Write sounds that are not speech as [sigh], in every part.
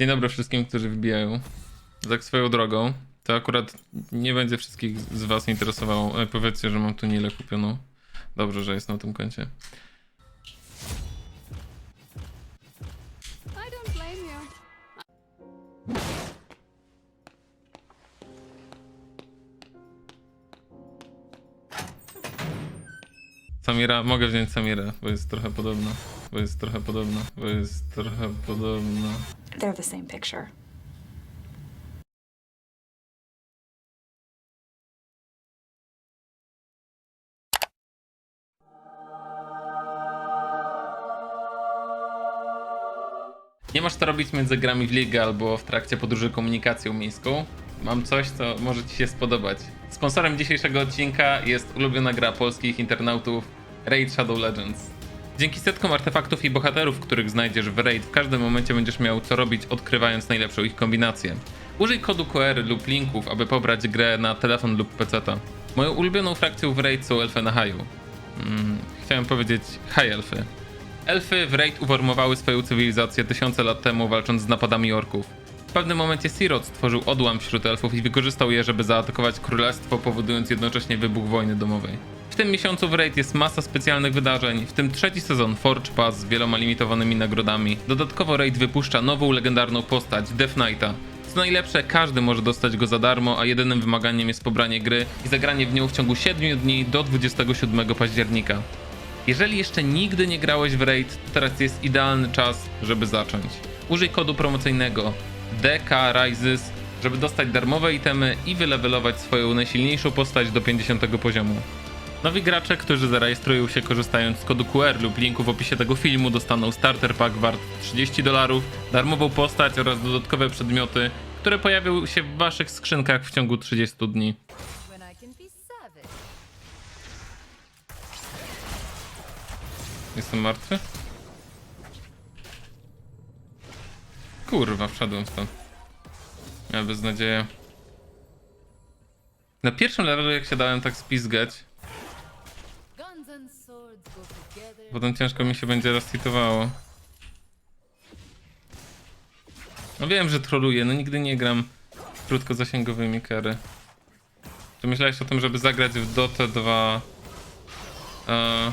Dzień dobry wszystkim, którzy wbijają. Tak swoją drogą, to akurat nie będzie wszystkich z was interesowało. E, powiedzcie, że mam tu Nilę kupioną. Dobrze, że jest na tym koncie. Samira, mogę wziąć Samirę, bo jest trochę podobna. Bo jest trochę podobna. Bo jest trochę podobna. They're the same picture. Nie masz to robić między grami w ligę albo w trakcie podróży komunikacją miejską. Mam coś, co może Ci się spodobać. Sponsorem dzisiejszego odcinka jest ulubiona gra polskich internautów Raid Shadow Legends. Dzięki setkom artefaktów i bohaterów, których znajdziesz w Raid, w każdym momencie będziesz miał co robić, odkrywając najlepszą ich kombinację. Użyj kodu QR lub linków, aby pobrać grę na telefon lub PC. Moją ulubioną frakcją w Raid są elfy na haju. Mm, chciałem powiedzieć high elfy. Elfy w Raid uformowały swoją cywilizację tysiące lat temu, walcząc z napadami orków. W pewnym momencie Sirot stworzył odłam wśród elfów i wykorzystał je, żeby zaatakować królestwo, powodując jednocześnie wybuch wojny domowej. Tym miesiącu w Raid jest masa specjalnych wydarzeń, w tym trzeci sezon Forge Pass z wieloma limitowanymi nagrodami. Dodatkowo Raid wypuszcza nową legendarną postać, Death Knighta. Co najlepsze, każdy może dostać go za darmo, a jedynym wymaganiem jest pobranie gry i zagranie w nią w ciągu 7 dni do 27 października. Jeżeli jeszcze nigdy nie grałeś w Raid, to teraz jest idealny czas, żeby zacząć. Użyj kodu promocyjnego DK Rises, żeby dostać darmowe itemy i wylevelować swoją najsilniejszą postać do 50 poziomu. Nowi gracze, którzy zarejestrują się korzystając z kodu QR lub linku w opisie tego filmu dostaną starter pack wart 30 dolarów, darmową postać oraz dodatkowe przedmioty, które pojawią się w waszych skrzynkach w ciągu 30 dni. Jestem martwy? Kurwa, wszedłem w to. Ja beznadzieja. Na pierwszym levelu jak się dałem tak spizgać, potem ciężko mi się będzie rastitowało. No wiem, że troluję, no nigdy nie gram krótkozasięgowymi kery. Czy myślałeś o tym, żeby zagrać w Dota 2? E...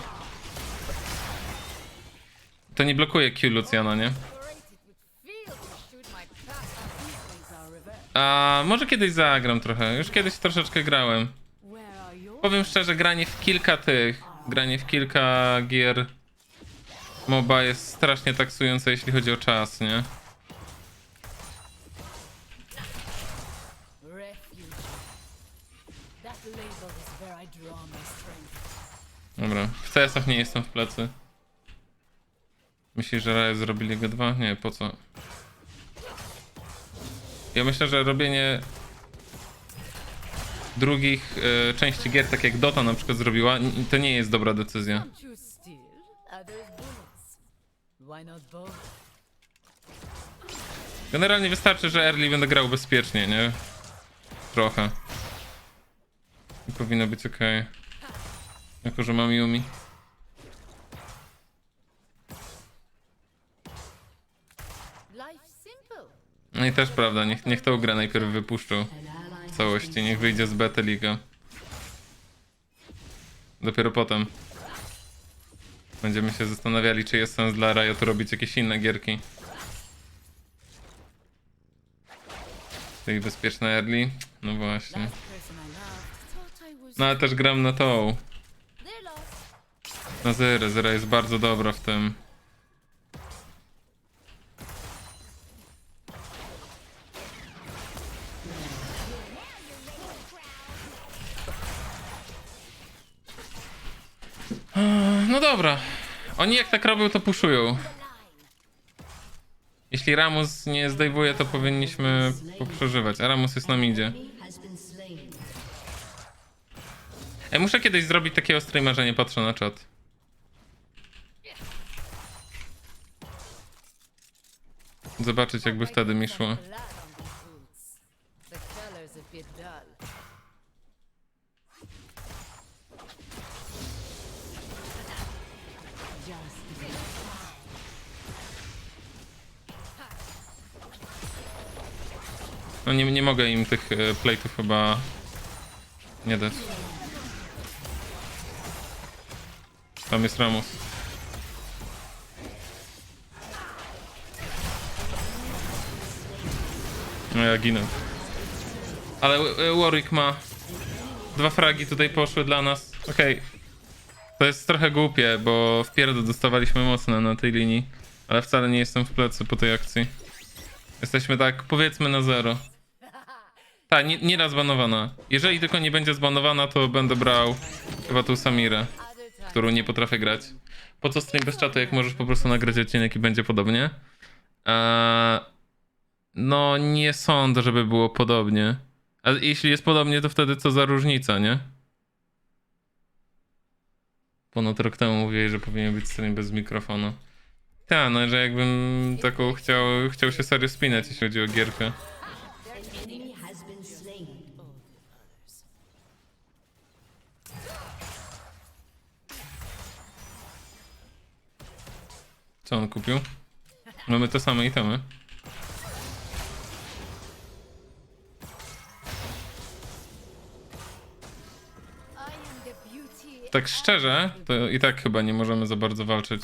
To nie blokuje Q Luciana, nie? A może kiedyś zagram trochę. Już kiedyś troszeczkę grałem. Powiem szczerze, granie w kilka tych, granie w kilka gier MOBA jest strasznie taksujące, jeśli chodzi o czas, nie? Dobra, w CS-ach nie jestem w plecy. Myślisz, że Riot zrobili go dwa? Nie, po co? Ja myślę, że robienie drugich e, części gier, tak jak Dota na przykład zrobiła, n- to nie jest dobra decyzja. Don't you steal? Others bullets. Why not both? Generalnie wystarczy, że early będę grał bezpiecznie, nie? Trochę. I powinno być ok. Jako, że mam Yumi. Life simple. No i też prawda, niech, niech tą grę najpierw wypuszczą całości, niech wyjdzie z beta liga. Dopiero potem będziemy się zastanawiali, czy jest sens dla Riotu robić jakieś inne gierki. Czyli bezpieczne early? No właśnie. No ale też gram na tą. Na Zyrę. Zyra jest bardzo dobra w tym. No dobra. Oni jak tak robią, to puszują. Jeśli Ramus nie zdejmuje, to powinniśmy poprzeżywać. A Ramus jest na midzie. Ej, muszę kiedyś zrobić takiego streama, że nie patrzę na czat. Zobaczyć jakby wtedy mi szło. No nie, nie mogę im tych e, plate'ów chyba nie dać. Tam jest Ramus. No ja ginę. Ale e, Warwick ma dwa fragi tutaj poszły dla nas. Okej. To jest trochę głupie, bo w pierdol dostawaliśmy mocno na tej linii. Ale wcale nie jestem w plecy po tej akcji. Jesteśmy tak, powiedzmy na zero. Tak, nie, nie raz zbanowana. Jeżeli tylko nie będzie zbanowana, to będę brał chyba tą Samirę, którą nie potrafię grać. Po co stream bez czatu, jak możesz po prostu nagrać odcinek i będzie podobnie? Eee, no, nie sądzę, żeby było podobnie. A jeśli jest podobnie, to wtedy co za różnica, nie? Ponad rok temu mówiłeś, że powinien być stream bez mikrofonu. Tak, no, że jakbym taką chciał, chciał się serio spinać, jeśli chodzi o gierkę. Co on kupił? Mamy te same itemy. Tak szczerze, to i tak chyba nie możemy za bardzo walczyć.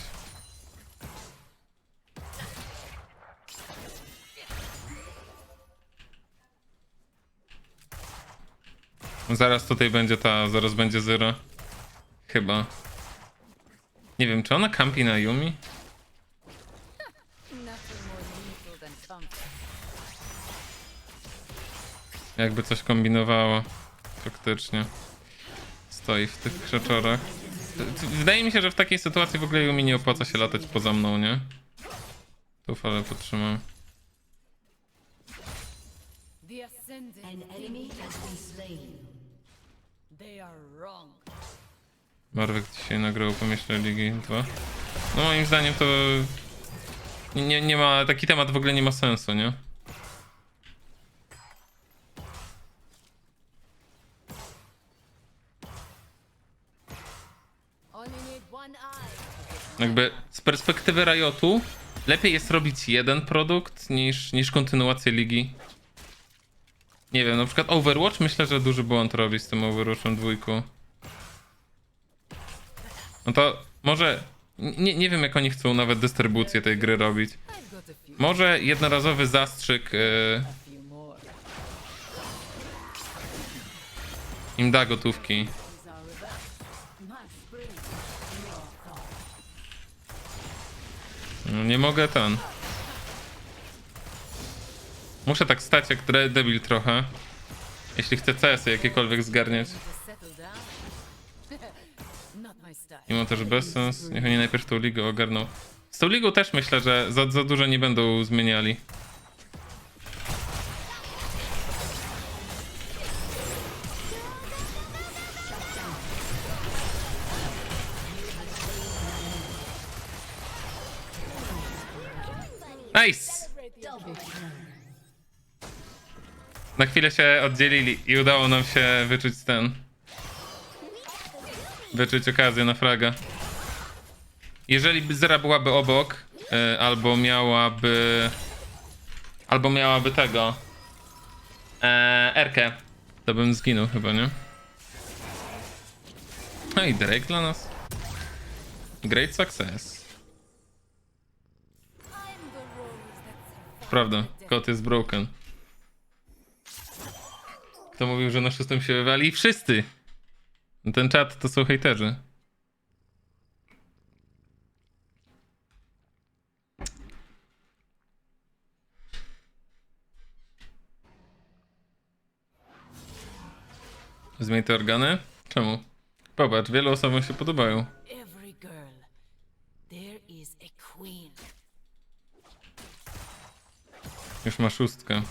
Zaraz tutaj będzie ta, zaraz będzie zero. Chyba. Nie wiem, czy ona kampi na Yumi? Jakby coś kombinowała. Faktycznie. Stoi w tych krzaczorach. Wydaje mi się, że w takiej sytuacji w ogóle Yumi nie opłaca się latać poza mną, nie? Tu falę wrong. Marwek dzisiaj nagrał pomyśle Ligi 2. No moim zdaniem to... Nie, nie ma... Taki temat w ogóle nie ma sensu, nie? Jakby z perspektywy Riotu lepiej jest robić jeden produkt niż, niż kontynuację ligi. Nie wiem, na przykład Overwatch myślę, że duży błąd robi z tym Overwatchem dwójku. No to może... Nie, nie wiem jak oni chcą nawet dystrybucję tej gry robić. Może jednorazowy zastrzyk more. im da gotówki. No, nie mogę ten. Muszę tak stać jak debil trochę. Jeśli chcę CS-y jakiekolwiek zgarniać. Mimo to, że bez sens. Niech oni najpierw tą ligę ogarną. Z tą ligą też myślę, że za, za dużo nie będą zmieniali. Nice! Na chwilę się oddzielili i udało nam się wyczuć ten. Wyczuć okazję na fraga. Jeżeli Zera byłaby obok, y, albo miałaby. Albo miałaby tego. E, Erkę, to bym zginął chyba, nie? No i Drake dla nas. Great success. Prawda, kot jest broken. Kto mówił, że na szóstym się wywali? Wszyscy! Ten czat to są hejterzy. Zmień te organy? Czemu? Popatrz, wielu osobom się podobają. Już ma szóstkę.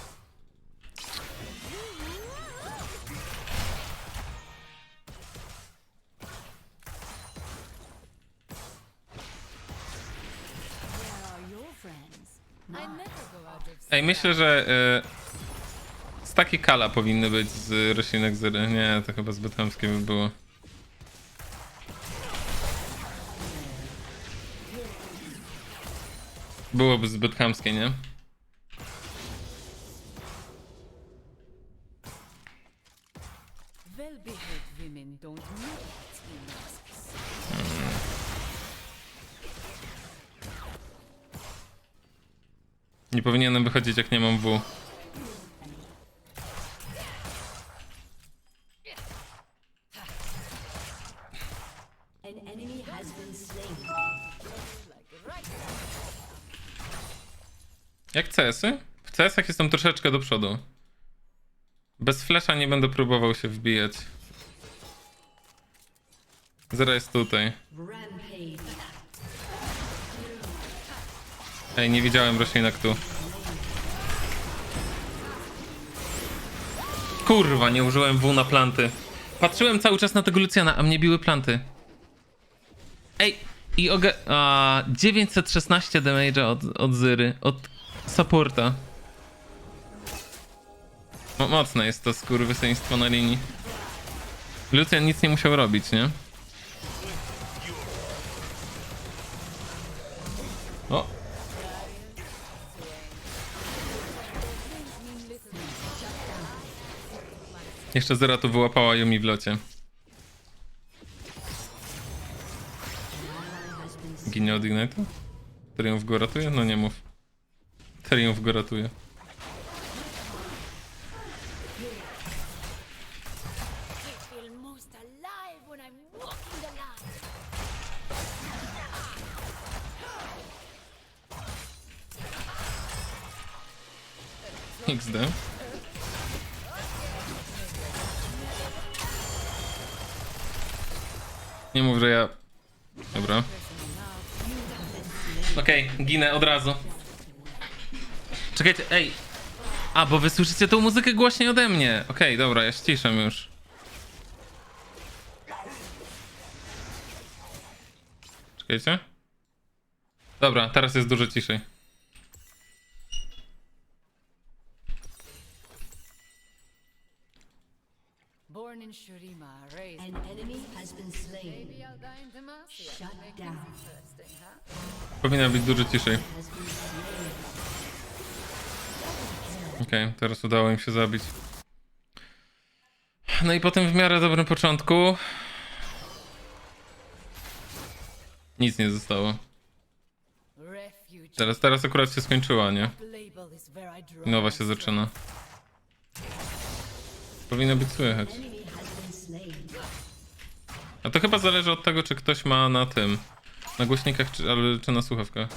Ej, myślę, że y, z takie kala powinny być z roślinek zery. Nie, to chyba zbyt chamskie by było. Byłoby zbyt chamskie, nie? Nie powinienem wychodzić jak nie mam W. Jak CS-y? W CS-ach jestem troszeczkę do przodu. Bez flesza nie będę próbował się wbijać. Zera jest tutaj. Ej, nie widziałem roślinek tu. Kurwa, nie użyłem W na planty. Patrzyłem cały czas na tego Luciana, a mnie biły planty. Ej, i oga... A, 916 damage'a od, od Zyry, od supporta. Mo mocne jest to skurwysyństwo na linii. Lucian nic nie musiał robić, nie? Jeszcze Zera tu wyłapała Yumi w locie. Ginie od Ignite'a? Triumf go ratuje? No nie mów. Triumf go ratuje. I Nie mów, że ja... Dobra. Okej, ginę od razu. Czekajcie, ej. A, bo wy słyszycie tą muzykę głośniej ode mnie. Okej, dobra, ja ściszę już. Czekajcie. Dobra, teraz jest dużo ciszej. An enemy has been slain. Maybe I'll die in Demacia. Shut down. Powinna być dużo ciszej. Okej, teraz udało im się zabić. No i po tym w miarę dobrym początku. Nic nie zostało. Teraz, teraz akurat się skończyła, nie? Nowa się zaczyna. Powinno być słychać. A to chyba zależy od tego, czy ktoś ma na tym. Na głośnikach, czy, ale, czy na słuchawkach.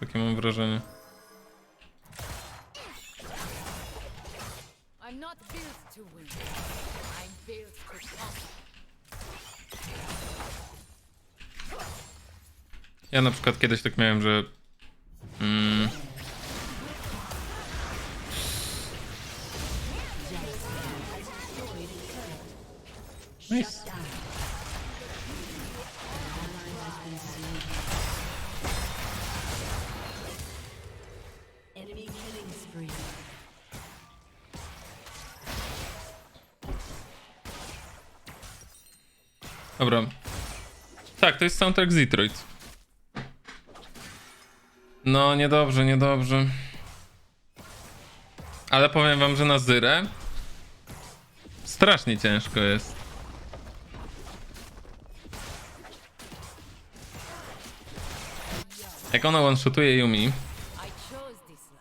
Takie mam wrażenie. Ja na przykład kiedyś tak miałem, że. Mm, nice. Dobra. Tak, to jest soundtrack z. No, niedobrze, niedobrze. Ale powiem wam, że na Zyrę strasznie ciężko jest. Jak ona one-shotuje Yumi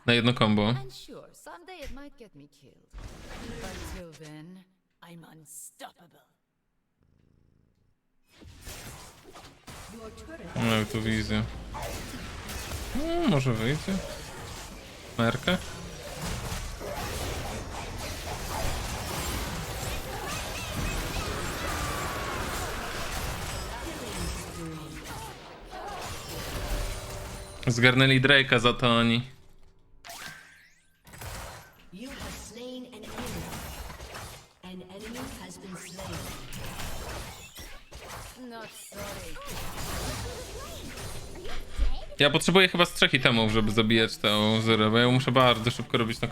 na jedno combo, And sure, no tu wizję. No, może wyjdzie. Merkę? Zgarnęli Drake'a za to oni. You have Ja potrzebuję chyba z trzech itemów, żeby zabijać tę Zyrę, bo ja muszę bardzo szybko robić na.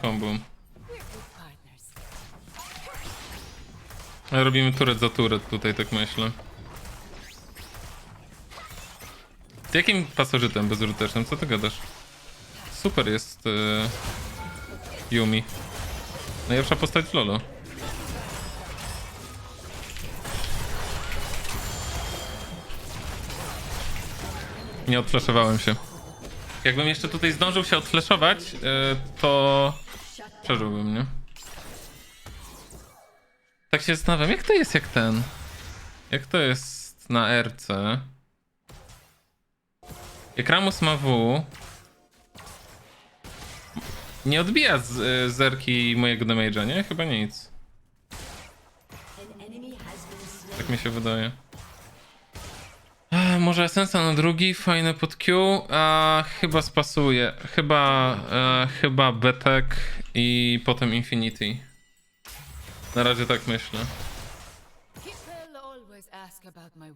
Ale robimy turet za turet tutaj, tak myślę. Z jakim pasożytem bezrutecznym? Co ty gadasz? Super jest yy, Yumi. Najlepsza postać Lolo. Nie odfleszowałem się. Jakbym jeszcze tutaj zdążył się odfleszować, yy, to przeżyłbym, nie? Tak się zastanawiam, jak to jest jak ten? Jak to jest na RC? Jak Ramus ma W, nie odbija z, y, zerki mojego damage'a, nie? Chyba nic. Tak mi się wydaje. Może Esensa na drugi, fajny pod Q, a chyba spasuje. Chyba, e, chyba Betek i potem Infinity. Na razie tak myślę.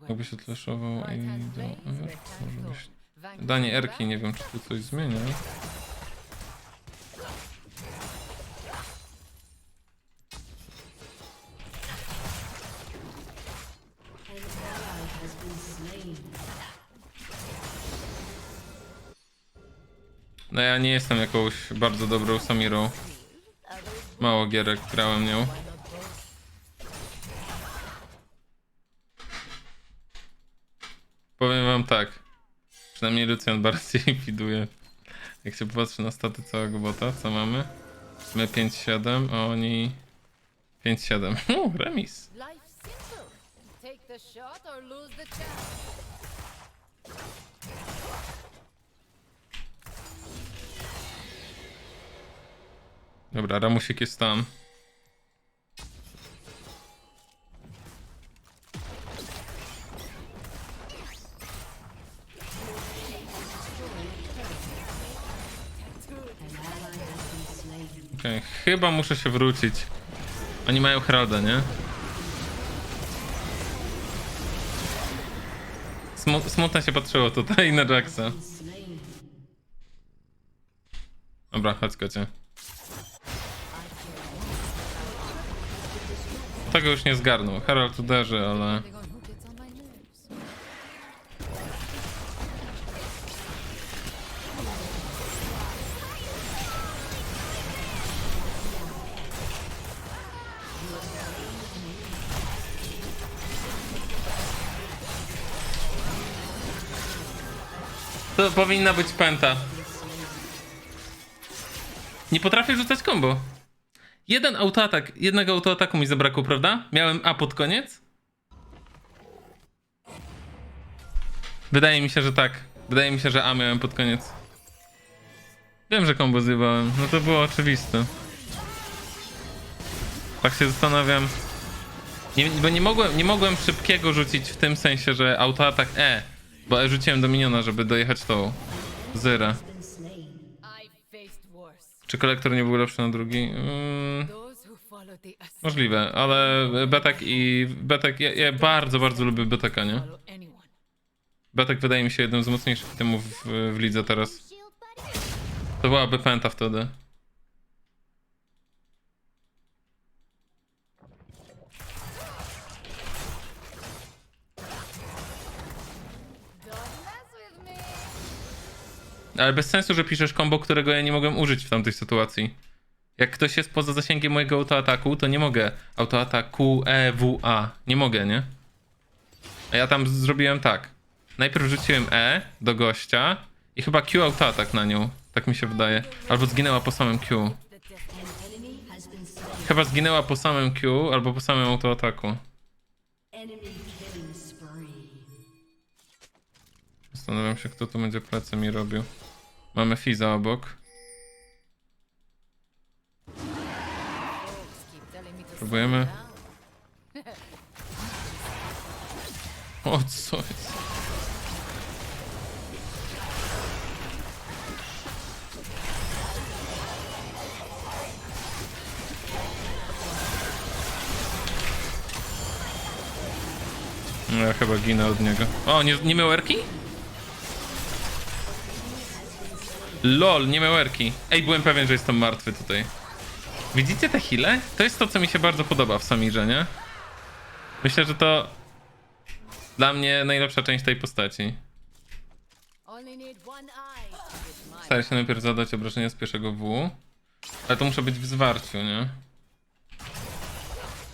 Jakby się tleszował Right i do... Może byś... Danie Erki, nie wiem czy tu coś zmienia. No ja nie jestem jakąś bardzo dobrą Samirą. Mało gierek grałem nią. Powiem wam tak. Przynajmniej Lucian bardziej [laughs] widuje. Jak się popatrzy na staty całego bota, co mamy? My 5-7, a oni 5-7. [laughs] U, remis. Dobra, Ramusik jest tam. Okej, chyba muszę się wrócić. Oni mają Heralda, nie? Smu smutno się patrzyło tutaj [laughs] na Jacksa. Dobra, chodź kocie. Tego już nie zgarnął. Herald uderzy, ale... To powinna być pęta. Nie potrafię rzucać combo. Jeden autoatak, jednego autoataku mi zabrakło, prawda? Miałem A pod koniec? Wydaje mi się, że tak. Wydaje mi się, że A miałem pod koniec. Wiem, że combo zjebałem. No to było oczywiste. Tak się zastanawiam. Nie, bo nie mogłem, nie mogłem szybkiego rzucić w tym sensie, że autoatak E. Bo E rzuciłem do miniona, żeby dojechać tą Zyrę. Czy kolektor nie był lepszy na drugi? Mm, możliwe, ale Betek i... Betek, ja, ja bardzo, bardzo lubię Beteka, nie? Betek wydaje mi się jednym z mocniejszych itemów w, w lidze teraz. To byłaby pęta wtedy. Ale bez sensu, że piszesz combo, którego ja nie mogłem użyć w tamtej sytuacji. Jak ktoś jest poza zasięgiem mojego autoataku, to nie mogę autoataku E, W, A. Nie mogę, nie? A ja tam zrobiłem tak. Najpierw rzuciłem E do gościa i chyba Q autoatak na nią. Tak mi się wydaje. Albo zginęła po samym Q. Chyba zginęła po samym Q albo po samym autoataku. Zastanawiam się, kto tu będzie plecy mi robił. Mamy Fiza obok. Próbujemy. O, co jest? No ja chyba ginę od niego. O, nie, nie miał erki? LOL, nie miał erki. Ej, byłem pewien, że jestem martwy tutaj. Widzicie te hile? To jest to, co mi się bardzo podoba w Samirze, nie? Myślę, że to dla mnie najlepsza część tej postaci. Staram się najpierw zadać obrażenia z pierwszego W. Ale to muszę być w zwarciu, nie?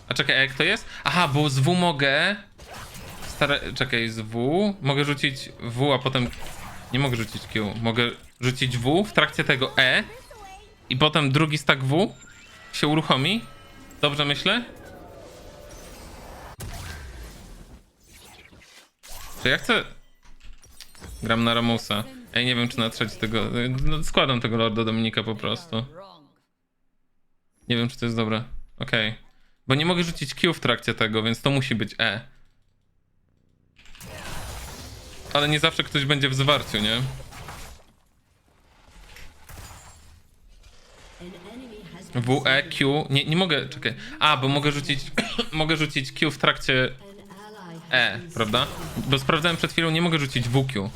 A czekaj, a jak to jest? Aha, bo z W mogę... Stara... Czekaj, z W mogę rzucić W, a potem Nie mogę rzucić Q. Mogę rzucić W w trakcie tego E i potem drugi stack W się uruchomi. Dobrze myślę? Czy ja chcę... Gram na Ramusa. Ej, nie wiem czy na trzeci tego... No, składam tego Lorda Dominika po prostu. Nie wiem, czy to jest dobre. Okej. Bo nie mogę rzucić Q w trakcie tego, więc to musi być E. Ale nie zawsze ktoś będzie w zwarciu, nie? W, E, Q. Nie, nie mogę, czekaj. A, bo mogę rzucić. [coughs] mogę rzucić Q w trakcie E, prawda? Bo sprawdzałem przed chwilą, nie mogę rzucić WQ.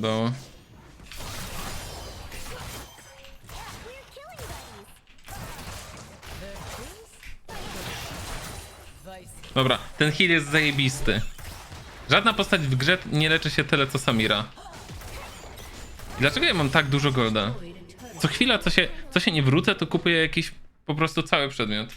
Udało. Dobra, ten heal jest zajebisty. Żadna postać w grze nie leczy się tyle co Samira. Dlaczego ja mam tak dużo golda? Co chwila, co się, co się nie wrócę, to kupuję jakiś po prostu cały przedmiot.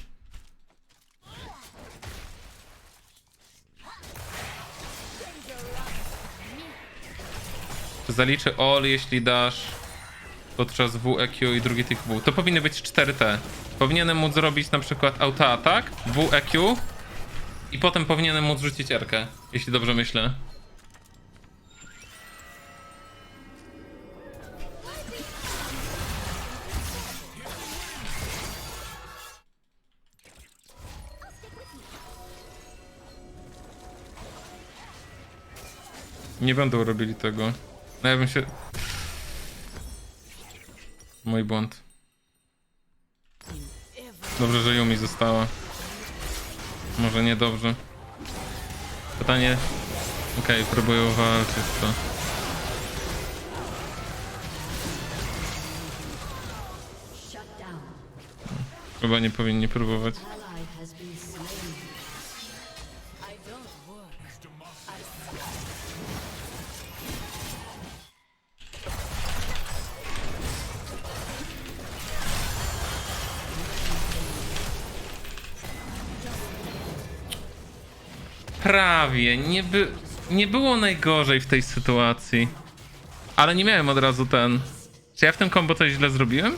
Zaliczy all, jeśli dasz podczas WEQ i drugi tych W. To powinny być 4T. Powinienem móc zrobić na przykład auto-atak, WEQ i potem powinienem móc rzucić R-kę, jeśli dobrze myślę. Nie będą robili tego. No ja bym się... Mój błąd. Dobrze, że Yumi została. Może niedobrze. Pytanie... Okej, próbuję walczyć to. Chyba nie powinni próbować. Prawie, nie, by, nie było najgorzej w tej sytuacji. Ale nie miałem od razu ten. Czy ja w tym kombo coś źle zrobiłem?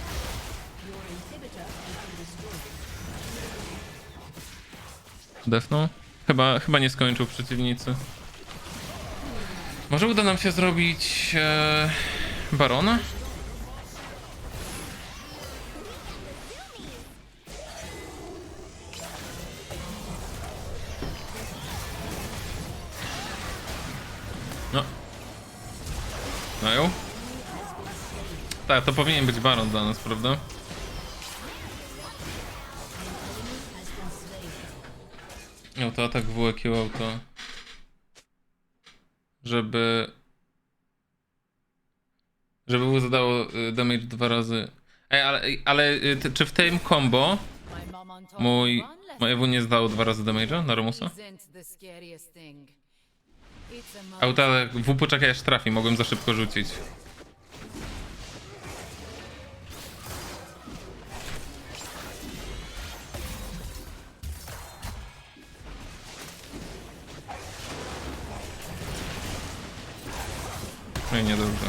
Defnął? Chyba, chyba nie skończył przeciwnicy. Może uda nam się zrobić e, Barona? Tak, to powinien być Baron dla nas, prawda? Auto atak WQ auto. Żeby... Żeby mu zadało y, damage dwa razy. Ej, ale, ale y, czy w tym combo mój... Moje W nie zdało dwa razy damage'a na Romusa? isn't the scariest thing. It's a monster. Auto atak W poczekaj aż trafi, mogłem za szybko rzucić. I niedobrze.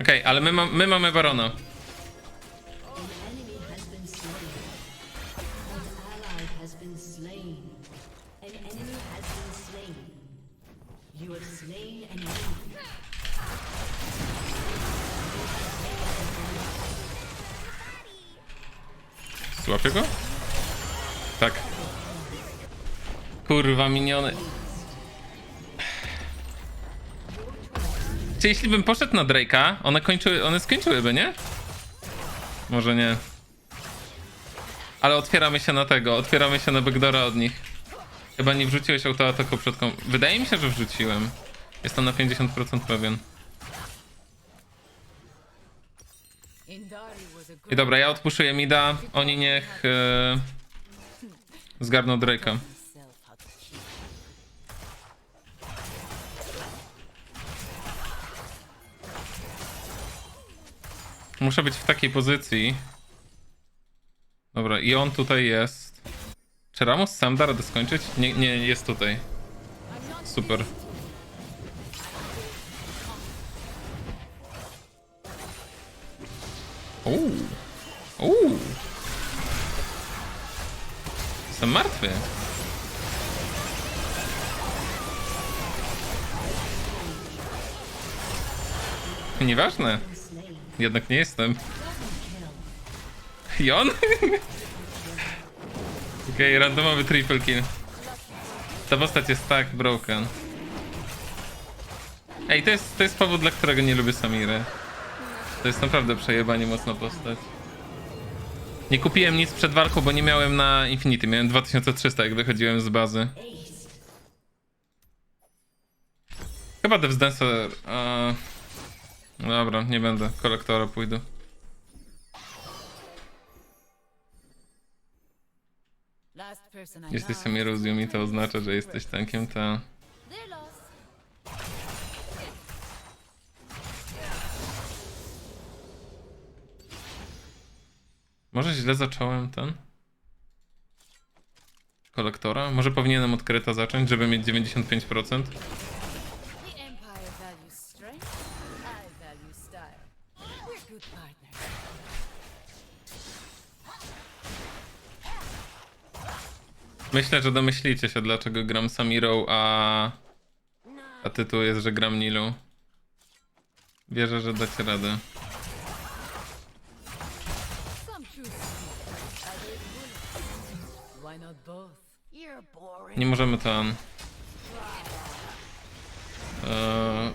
Okej, ale my, ma, my mamy Barona. Go? Tak. Kurwa, miniony. Czy jeśli bym poszedł na Drake'a, one kończyły, one skończyłyby, nie? Może nie. Ale otwieramy się na tego, otwieramy się na backdora od nich. Chyba nie wrzuciłeś autoataku przed kom... Wydaje mi się, że wrzuciłem. Jestem na 50% pewien. Indari was a I dobra, ja odpuszuję mida. Oni niech... E... Zgarną Drake'a. Muszę być w takiej pozycji. Dobra, i on tutaj jest. Czy Ramos sam da radę skończyć? Nie, nie, jest tutaj. Super. Uuu. Uuu. Jestem martwy. Nieważne. Jednak nie jestem. I on? [laughs] Okej, randomowy triple kill. Ta postać jest tak broken. Ej, to jest, to jest powód, dla którego nie lubię Samiry. To jest naprawdę przejebanie mocna postać. Nie kupiłem nic przed walką, bo nie miałem na Infinity. Miałem 2300, jak wychodziłem z bazy. Chyba Devs Dancer... A... Dobra, nie będę. Kolektora pójdę. Last person I Jesteś loved. Samirą z Yumi, to oznacza, że jesteś tankiem, to... Może źle zacząłem ten? Kolektora? Może powinienem od Kreta zacząć, żeby mieć 95%? The Empire values strength. I value style. We're good partners. Myślę, że domyślicie się, dlaczego gram Samirą, a... A tytuł jest, że gram Nilą. Wierzę, że dacie radę. Nie możemy tam... Eee,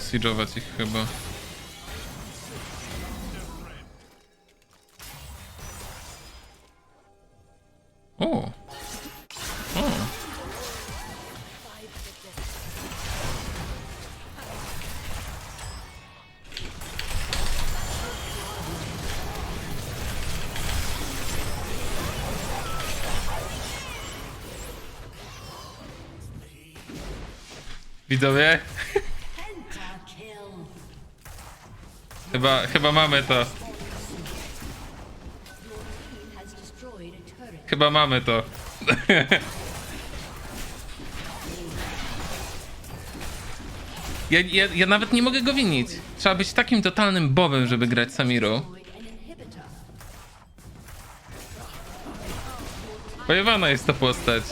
siege'ować ich chyba. O! Widzowie, chyba, chyba mamy to. Chyba mamy to. [laughs] Ja, ja, ja nawet nie mogę go winić. Trzeba być takim totalnym bobem, żeby grać inhibitor. Pojewana jest to postać.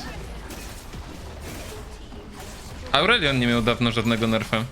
Aurelion nie miał dawno żadnego nerfa.